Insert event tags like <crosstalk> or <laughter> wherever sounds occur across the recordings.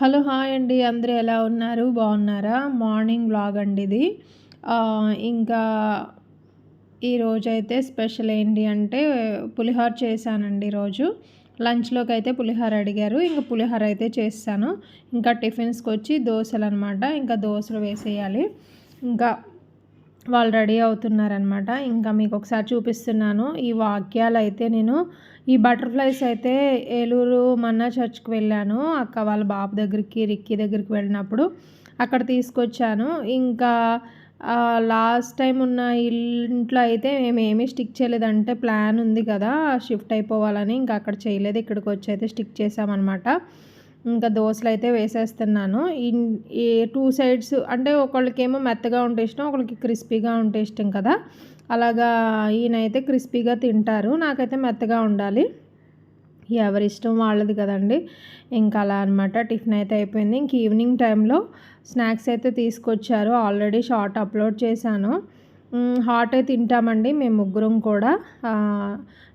Hello hi అండి. అందరూ ఎలా ఉన్నారు? బాగున్నారా? మార్నింగ్ వ్లాగ్ అండి ఇది. ఇంకా ఈరోజు అయితే స్పెషల్ ఏంటి అంటే పులిహోర చేశానండి ఈరోజు. లంచ్లోకి అయితే పులిహోర అడిగారు. ఇంకా పులిహోర అయితే చేస్తాను. ఇంకా టిఫిన్స్కి వచ్చి దోశలు అనమాట ఇంకా దోశలు వేసేయాలి. ఇంకా వాళ్ళు రెడీ అవుతున్నారనమాట ఇంకా మీకు ఒకసారి చూపిస్తున్నాను. ఈ వాక్యాలు అయితే నేను ఈ బటర్ఫ్లైస్ అయితే ఏలూరు మన్నా చర్చ్కి వెళ్ళాను. అక్క వాళ్ళ బాబు దగ్గరికి రిక్కీ దగ్గరికి వెళ్ళినప్పుడు అక్కడ తీసుకొచ్చాను. ఇంకా లాస్ట్ టైం ఉన్న ఇంట్లో అయితే మేము ఏమీ స్టిక్ చేయలేదంటే ప్లాన్ ఉంది కదా షిఫ్ట్ అయిపోవాలని. ఇంకా అక్కడ చేయలేదు. ఇక్కడికి వచ్చి అయితే స్టిక్ చేసామన్నమాట ఇంకా దోశలు అయితే వేసేస్తున్నాను. ఇన్- ఈ టూ సైడ్స్ అంటే ఒకళ్ళకేమో మెత్తగా ఉంటే ఇష్టం ఒకళ్ళకి క్రిస్పీగా ఉంటే ఇష్టం కదా. అలాగా ఈయనైతే క్రిస్పీగా తింటారు. నాకైతే మెత్తగా ఉండాలి. ఎవరి ఇష్టం వాళ్ళది కదండి. ఇంకా అలా అనమాట టిఫిన్ అయితే అయిపోయింది. ఇంక ఈవినింగ్ టైంలో స్నాక్స్ అయితే తీసుకొచ్చారు. ఆల్రెడీ షార్ట్ అప్లోడ్ చేశాను. హాటే తింటామండి మేము ముగ్గురం కూడా.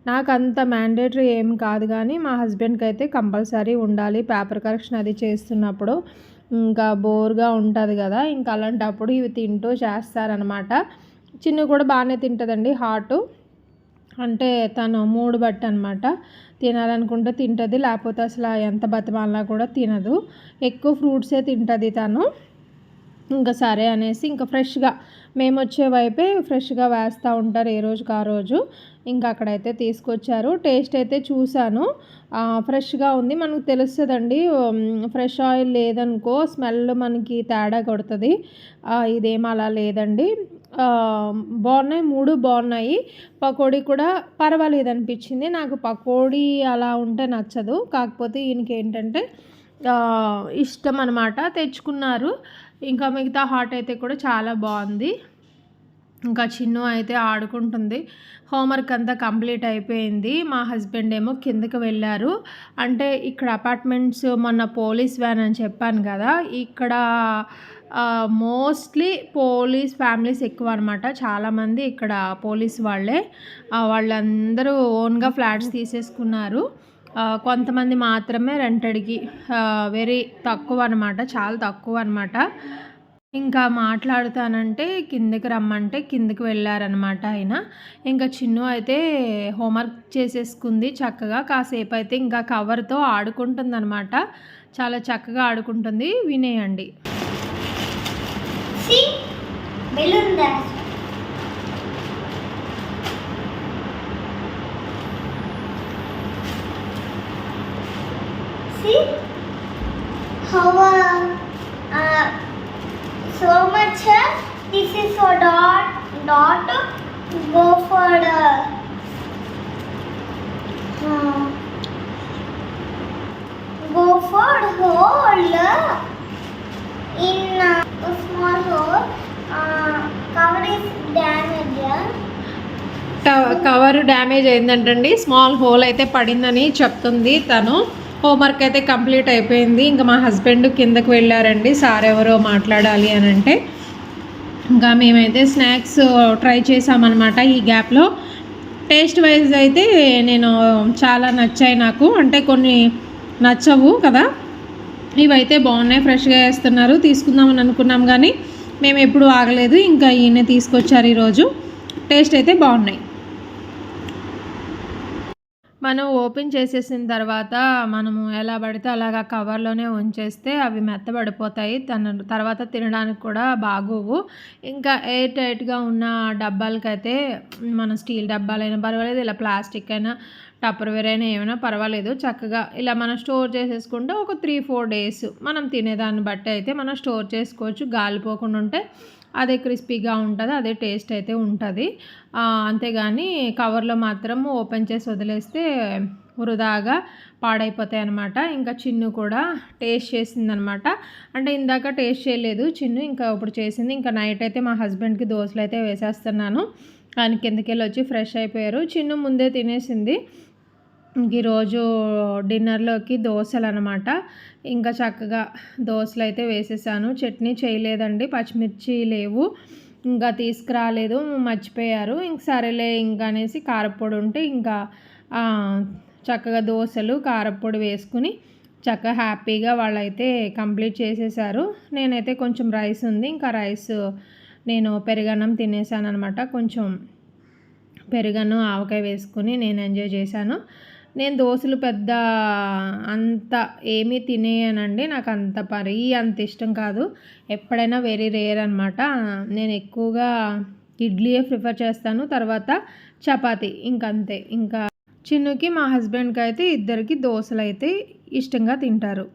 నాకు అంత మ్యాండేటరీ ఏం కాదు కానీ మా హస్బెండ్కి అయితే కంపల్సరీ ఉండాలి. పేపర్ కరెక్షన్ అది చేస్తున్నప్పుడు ఇంకా బోర్గా ఉంటుంది కదా ఇంకా అలాంటప్పుడు ఇవి తింటూ చేస్తారనమాట చిన్ను కూడా బాగానే తింటుందండి హాటు. అంటే తను మూడు బట్టి అనమాట తినాలనుకుంటే తింటుంది లేకపోతే అసలు ఎంత బతిమాలినా కూడా తినదు. ఎక్కువ ఫ్రూట్సే తింటుంది తను. ఇంకా సరే అనేసి ఇంకా ఫ్రెష్గా మేము వచ్చే వైపే ఫ్రెష్గా వేస్తూ ఉంటారు ఏ రోజుకి ఆ రోజు. ఇంకా అక్కడైతే తీసుకొచ్చారు. టేస్ట్ అయితే చూశాను. ఫ్రెష్గా ఉంది. మనకు తెలుస్తుందండి ఫ్రెష్ ఆయిల్ లేదనుకో స్మెల్ మనకి తేడా కొడుతుంది. ఇదేమో ఇదేం అలా లేదండి. బాగున్నాయి. మూడు బాగున్నాయి. పకోడీ కూడా పర్వాలేదు అనిపించింది నాకు పకోడీ అలా ఉంటే నచ్చదు. కాకపోతే ఈయనకి ఏంటంటే ఇష్టం అనమాట తెచ్చుకున్నారు. ఇంకా మిగతా హాట్ అయితే కూడా చాలా బాగుంది. ఇంకా చిన్ను అయితే ఆడుకుంటుంది. హోంవర్క్ అంతా కంప్లీట్ అయిపోయింది. మా హస్బెండ్ ఏమో కిందకి వెళ్ళారు. అంటే ఇక్కడ అపార్ట్మెంట్స్ మొన్న పోలీస్ వ్యాన్ అని చెప్పాను కదా ఇక్కడ మోస్ట్లీ పోలీస్ ఫ్యామిలీస్ ఎక్కువ అనమాట చాలామంది ఇక్కడ పోలీస్ వాళ్ళే. వాళ్ళందరూ ఓన్గా ఫ్లాట్స్ తీసేసుకున్నారు. కొంతమంది మాత్రమే రెంటెడ్కి వెరీ తక్కువ అనమాట చాలా తక్కువ అనమాట ఇంకా మాట్లాడుతానంటే కిందకి రమ్మంటే కిందకి వెళ్ళారనమాట ఆయన. ఇంకా చిన్ను అయితే హోంవర్క్ చేసేసుకుంది చక్కగా కాసేపు అయితే ఇంకా కవర్తో ఆడుకుంటుంది అనమాట చాలా చక్కగా ఆడుకుంటుంది వినేయండి. కవర్ డ్యామేజ్ అయిందంటండి. స్మాల్ హోల్ అయితే పడిందని చెప్తుంది తను. హోంవర్క్ అయితే కంప్లీట్ అయిపోయింది. ఇంకా మా హస్బెండ్ కిందకు వెళ్ళారండి. సార్ ఎవరో మాట్లాడాలి అని అంటే. ఇంకా మేమైతే స్నాక్స్ ట్రై చేసామన్నమాట ఈ గ్యాప్లో. టేస్ట్ వైజ్ అయితే నేను చాలా నచ్చాయి నాకు. అంటే కొన్ని నచ్చవు కదా. ఇవైతే బాగున్నాయి. ఫ్రెష్గా వేస్తున్నారు. తీసుకుందామని అనుకున్నాం కానీ మేము ఎప్పుడు ఆగలేదు. ఇంకా ఈయన తీసుకొచ్చారు ఈరోజు. టేస్ట్ అయితే బాగున్నాయి. మనం ఓపెన్ చేసేసిన తర్వాత మనము ఎలా పడితే అలాగా కవర్లోనే ఉంచేస్తే అవి మెత్తబడిపోతాయి. తన తర్వాత తినడానికి కూడా బాగోవు. ఇంకా ఎయిర్ టైట్గా ఉన్న డబ్బాలకైతే మన స్టీల్ డబ్బాలైనా పర్వాలేదు ఇలా ప్లాస్టిక్ అయినా టప్పర్వేర్ అయినా ఏమైనా పర్వాలేదు. చక్కగా ఇలా మనం స్టోర్ చేసేసుకుంటే ఒక త్రీ ఫోర్ డేస్ మనం తినేదాన్ని బట్టి అయితే మనం స్టోర్ చేసుకోవచ్చు. గాలిపోకుండా ఉంటే అదే క్రిస్పీగా ఉంటుంది అదే టేస్ట్ అయితే ఉంటుంది. అంతేగాని కవర్లో మాత్రం ఓపెన్ చేసి వదిలేస్తే వృధాగా పాడైపోతాయి అనమాట ఇంకా చిన్ను కూడా టేస్ట్ చేసిందనమాట అంటే ఇందాక టేస్ట్ చేయలేదు చిన్ను ఇంకా ఇప్పుడు చేసింది. ఇంకా నైట్ అయితే మా హస్బెండ్కి దోశలు అయితే వేసేస్తున్నాను. ఆయన కిందకెళ్ళి వచ్చి ఫ్రెష్ అయిపోయారు. చిన్ను ముందే తినేసింది. ఈరోజు డిన్నర్లోకి దోశలు అనమాట ఇంకా చక్కగా దోశలు అయితే వేసేసాను. చట్నీ చేయలేదండి. పచ్చిమిర్చి లేవు. ఇంకా తీసుకురాలేదు. మర్చిపోయారు. ఇంక సరేలే ఇంకా అనేసి కారపొడి ఉంటే ఇంకా చక్కగా దోశలు కారపొడి వేసుకుని చక్కగా హ్యాపీగా వాళ్ళైతే కంప్లీట్ చేసేసారు. నేనైతే కొంచెం రైస్ ఉంది. ఇంకా రైస్ నేను పెరుగన్నం తినేసాను అనమాట కొంచెం పెరుగన్నం ఆవకాయ వేసుకుని నేను ఎంజాయ్ చేశాను. నేను దోశలు పెద్ద అంత ఏమీ తినేయనండి. నాకు అంత పరి అంత ఇష్టం కాదు. ఎప్పుడైనా వెరీ రేర్ అనమాట నేను ఎక్కువగా ఇడ్లీయే ప్రిఫర్ చేస్తాను. తర్వాత చపాతి ఇంకంతే. ఇంకా చిన్నుకి మా హస్బెండ్కి అయితే ఇద్దరికి దోశలు అయితే ఇష్టంగా తింటారు.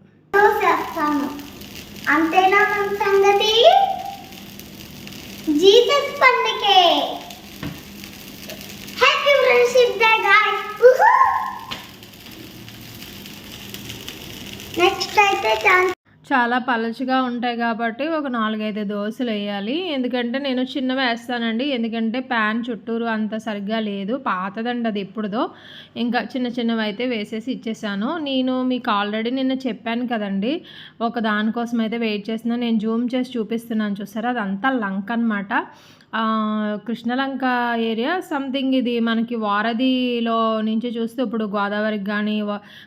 అంతేనా సంగతి? Jesus పండుగే happy friendship day guys next అయితే ఛాన్స్ చాలా పలచగా ఉంటాయి కాబట్టి ఒక నాలుగైదు దోశలు వేయాలి. ఎందుకంటే నేను చిన్న వేస్తానండి. ఎందుకంటే ప్యాన్ చుట్టూరు అంత సరిగ్గా లేదు. పాతదండి అది ఎప్పుడుదో. ఇంకా చిన్న చిన్నవి అయితే వేసేసి ఇచ్చేసాను. నేను మీకు ఆల్రెడీ నిన్న చెప్పాను కదండి. ఒక దానికోసం అయితే వెయిట్ చేస్తున్నాను నేను జూమ్ చేసి చూపిస్తున్నాను. చూసారా? అదంతా లంక్ అనమాట కృష్ణలంక ఏరియా సంథింగ్ ఇది మనకి వారధిలో నుంచి చూస్తే ఇప్పుడు గోదావరికి కానీ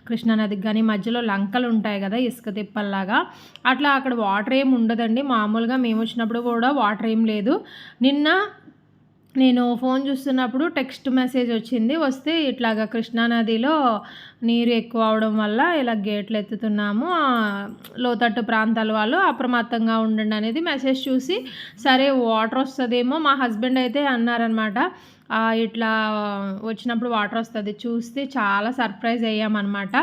కృష్ణానదికి కానీ మధ్యలో లంకలు ఉంటాయి కదా ఇసుక తిప్పల్లాగా. అట్లా అక్కడ వాటర్ ఏమి ఉండదండి. మామూలుగా మేము వచ్చినప్పుడు కూడా వాటర్ ఏం లేదు. నిన్న నేను ఫోన్ చూస్తున్నప్పుడు టెక్స్ట్ మెసేజ్ వచ్చింది. వస్తే ఇట్లాగా కృష్ణానదిలో నీరు ఎక్కువ అవడం వల్ల ఇలా గేట్లు ఎత్తుతున్నాము. లోతట్టు ప్రాంతాల వాళ్ళు అప్రమత్తంగా ఉండండి అనేది మెసేజ్ చూసి సరే వాటర్ వస్తుందేమో మా హస్బెండ్ అయితే అన్నారనమాట ఇట్లా వచ్చినప్పుడు వాటర్ వస్తుంది. చూస్తే చాలా సర్ప్రైజ్ అయ్యామన్నమాట.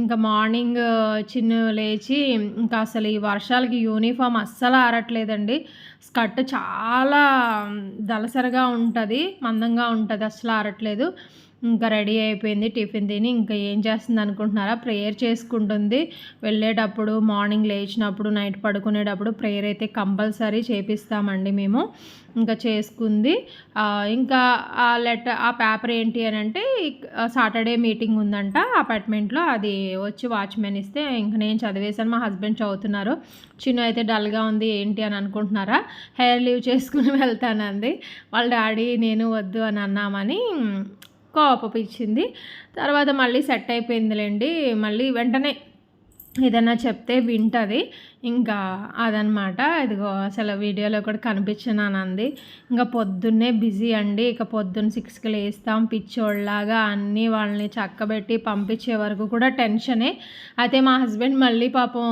ఇంకా మార్నింగ్ చిన్న లేచి ఇంకా అసలు ఈ వర్షాలకి యూనిఫామ్ అస్సలు ఆరట్లేదండి. స్కర్ట్ చాలా దలసరిగా ఉంటుంది మందంగా ఉంటుంది అస్సలు ఆరట్లేదు. ఇంకా రెడీ అయిపోయింది టిఫిన్ తిని ఇంకా ఏం చేస్తుంది అనుకుంటున్నారా? ప్రేయర్ చేసుకుంటుంది. వెళ్ళేటప్పుడు మార్నింగ్ లేచినప్పుడు నైట్ పడుకునేటప్పుడు ప్రేయర్ అయితే కంపల్సరీ చేపిస్తామండి మేము. ఇంకా చేసుకుంది. ఇంకా ఆ లెటర్ ఆ పేపర్ ఏంటి అని అంటే సాటర్డే మీటింగ్ ఉందంట అపార్ట్మెంట్లో. అది వచ్చి వాచ్మెన్ ఇస్తే ఇంక నేను చదివేశాను మా హస్బెండ్ చదువుతున్నారు. చిన్న అయితే డల్గా ఉంది ఏంటి అని అనుకుంటున్నారా? హెయిర్ లీవ్ చేసుకుని <laughs> వెళ్తానంది. వాళ్ళ డాడీ నేను వద్దు అని అన్నామని కోపం ఇచ్చింది. తర్వాత మళ్ళీ సెట్ అయిపోయిందిలేండి. మళ్ళీ వెంటనే ఏదన్నా చెప్తే వింటుంది. ఇంకా అదనమాట ఇదిగో అసలు వీడియోలో కూడా కనిపించినానంది. ఇంకా పొద్దున్నే బిజీ అండి. ఇక పొద్దున్న సిక్స్కి లేస్తాం. పిచ్చోళ్ళలాగా అన్నీ వాళ్ళని చక్కబెట్టి పంపించే వరకు కూడా టెన్షనే. అయితే మా హస్బెండ్ మళ్ళీ పాపం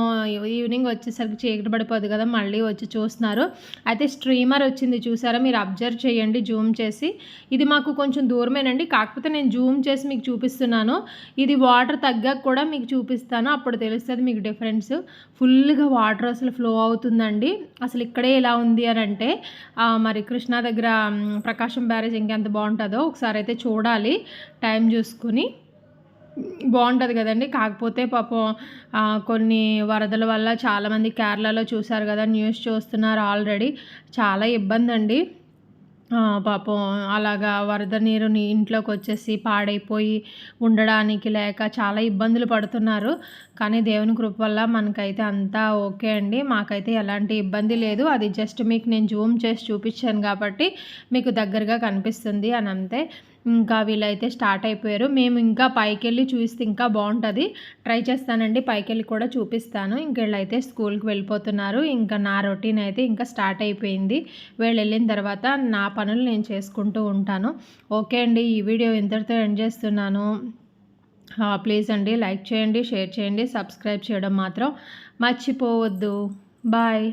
ఈవినింగ్ వచ్చేసరికి చీకటి పడిపోదు కదా మళ్ళీ వచ్చి చూస్తున్నారు. అయితే స్ట్రీమర్ వచ్చింది చూసారా? మీరు అబ్జర్వ్ చేయండి జూమ్ చేసి. ఇది మాకు కొంచెం దూరమేనండి. కాకపోతే నేను జూమ్ చేసి మీకు చూపిస్తున్నాను. ఇది వాటర్ తగ్గాక కూడా మీకు చూపిస్తాను. అప్పుడు తెలుస్తుంది మీకు డిఫరెన్స్ ఫుల్గా వాటర్ అసలు ఫ్లో అవుతుందండి. అసలు ఇక్కడే ఎలా ఉంది అని అంటే మరి కృష్ణా దగ్గర ప్రకాశం బ్యారేజ్ ఇంకెంత బాగుంటుందో ఒకసారి అయితే చూడాలి. టైం చూసుకుని. బాగుంటుంది కదండి. కాకపోతే పాపం కొన్ని వరదల వల్ల చాలామంది కేరళలో చూశారు కదా న్యూస్ చూస్తున్నారు ఆల్రెడీ. చాలా ఇబ్బంది అండి పాపం అలాగా వరద నీరు ఇంట్లోకి వచ్చేసి పాడైపోయి ఉండడానికి లేక చాలా ఇబ్బందులు పడుతున్నారు. కానీ దేవుని కృప వల్ల మనకైతే అంతా ఓకే అండి. మాకైతే ఎలాంటి ఇబ్బంది లేదు. అది జస్ట్ మీకు నేను జూమ్ చేసి చూపించాను కాబట్టి మీకు దగ్గరగా కనిపిస్తుంది అని అంతే. ఇంకా వీళ్ళైతే స్టార్ట్ అయిపోయారు. మేము ఇంకా పైకి వెళ్ళి చూస్తే ఇంకా బాగుంటుంది. ట్రై చేస్తానండి. పైకి వెళ్ళి కూడా చూపిస్తాను. ఇంక వీళ్ళైతే స్కూల్కి వెళ్ళిపోతున్నారు. ఇంకా నా రొటీన్ అయితే ఇంకా స్టార్ట్ అయిపోయింది. వీళ్ళు వెళ్ళిన తర్వాత నా పనులు నేను చేసుకుంటూ ఉంటాను. ఓకే అండి. ఈ వీడియో ఇంతటితో ఎండ్ చేస్తున్నాను. ప్లీజ్ అండి. లైక్ చేయండి షేర్ చేయండి సబ్స్క్రైబ్ చేయడం మాత్రం మర్చిపోవద్దు. బాయ్.